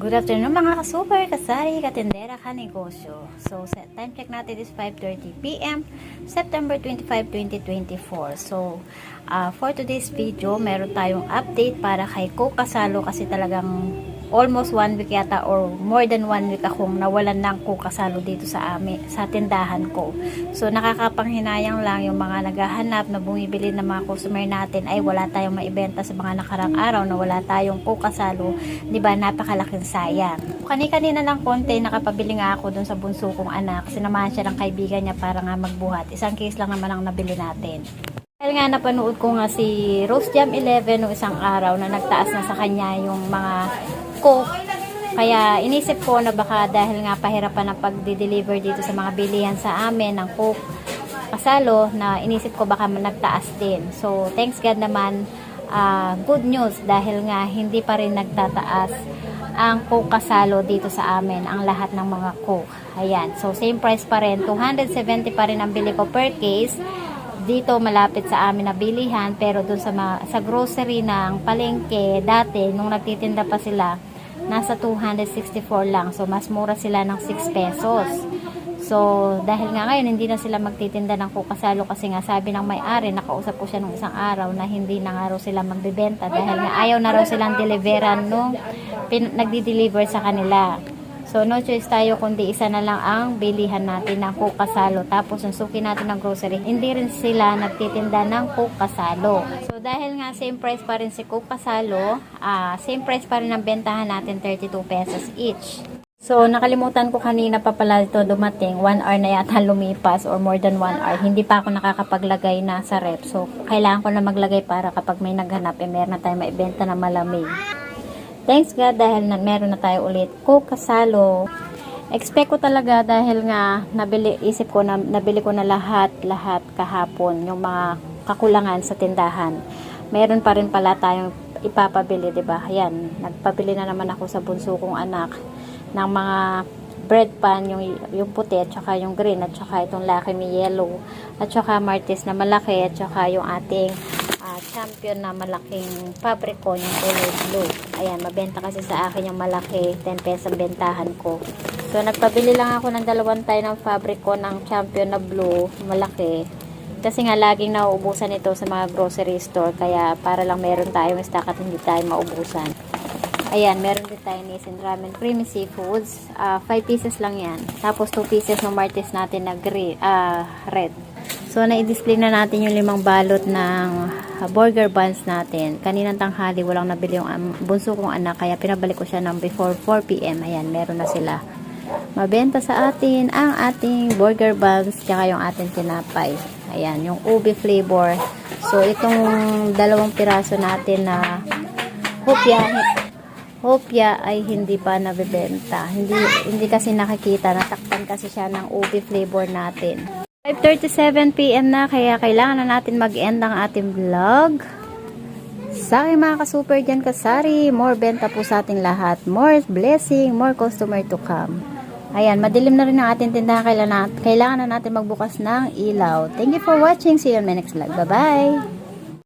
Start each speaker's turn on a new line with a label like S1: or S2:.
S1: Good afternoon mga ka-super, kasari, katendera, ka-negosyo. So, set time check natin is 5.30pm, September 25, 2024. So, uh, for today's video, meron tayong update para kay Coke Kasalo kasi talagang almost one week yata or more than one week akong nawalan ng Coke Kasalo dito sa amin, sa tindahan ko. So, nakakapanghinayang lang yung mga naghahanap na bumibili ng mga customer natin ay wala tayong maibenta sa mga nakarang araw na wala tayong Coke Kasalo. Di ba napakalaking sayang. Kani-kanina lang konti nakapabili nga ako dun sa bunso kong anak. Sinamahan siya ng kaibigan niya para nga magbuhat. Isang case lang naman ang nabili natin. Dahil nga napanood ko nga si Rose Jam 11 nung isang araw na nagtaas na sa kanya yung mga coke. Kaya inisip ko na baka dahil nga pahirapan ang pagdi-deliver dito sa mga bilihan sa amin ng coke kasalo na inisip ko baka nagtaas din. So thanks God naman ah, good news dahil nga hindi pa rin nagtataas ang coke kasalo dito sa amin ang lahat ng mga coke. Ayan. So same price pa rin. 270 pa rin ang bili ko per case dito malapit sa amin na bilihan pero dun sa, ma- sa grocery ng palengke dati nung nagtitinda pa sila nasa 264 lang. So mas mura sila ng 6 pesos. So dahil nga ngayon hindi na sila magtitinda ng kukasalo kasi nga sabi ng may-ari nakausap ko siya nung isang araw na hindi na nga raw sila magbebenta dahil nga ayaw na raw silang deliveran nung pin- nagdi-deliver sa kanila So, no choice tayo kundi isa na lang ang bilihan natin ng kukasalo. Tapos, ang suki natin ng grocery, hindi rin sila nagtitinda ng kukasalo. So, dahil nga same price pa rin si kukasalo, ah same price pa rin ang bentahan natin, 32 pesos each. So, nakalimutan ko kanina pa pala ito dumating. 1 hour na yata lumipas or more than 1 hour. Hindi pa ako nakakapaglagay na sa rep. So, kailangan ko na maglagay para kapag may naghanap, eh, meron na tayong maibenta na malamig. Thanks God dahil na, meron na tayo ulit. Coke. Expect ko talaga dahil nga nabili, isip ko na nabili ko na lahat, lahat kahapon yung mga kakulangan sa tindahan. Meron pa rin pala tayong ipapabili, 'di ba? Ayan, nagpabili na naman ako sa bunso kong anak ng mga bread pan, yung, yung puti at saka yung green at saka itong Lucky Me yellow at saka Martis na malaki at saka yung ating champion na malaking pabriko yung kulay blue. Ayan, mabenta kasi sa akin yung malaki, 10 pesos bentahan ko. So, nagpabili lang ako ng dalawang tayo ng pabriko ng champion na blue, malaki. Kasi nga, laging nauubusan ito sa mga grocery store. Kaya, para lang meron tayong stock at hindi tayo maubusan. Ayan, meron din tayo Nissin Ramen Creamy Seafoods. 5 pieces lang yan. Tapos 2 pieces ng Martis natin na green, ah, red. So, na-display na natin yung limang balot ng ah, burger buns natin. Kaninang tanghali, walang nabili yung um, bunso kong anak. Kaya pinabalik ko siya ng before 4pm. Ayan, meron na sila. Mabenta sa atin ang ating burger buns tsaka yung ating tinapay. Ayan, yung ube flavor. So, itong dalawang piraso natin na hopya, hopya ay hindi pa nabebenta. Hindi, hindi kasi nakikita. Natakpan kasi siya ng ube flavor natin. 5.37pm na, kaya kailangan na natin mag-end ang ating vlog. Sa aking mga ka-super dyan kasari, more benta po sa ating lahat. More blessing, more customer to come. Ayan, madilim na rin ang ating tindahan. Kailangan, kailangan na natin magbukas ng ilaw. Thank you for watching. See you on my next vlog. Bye-bye!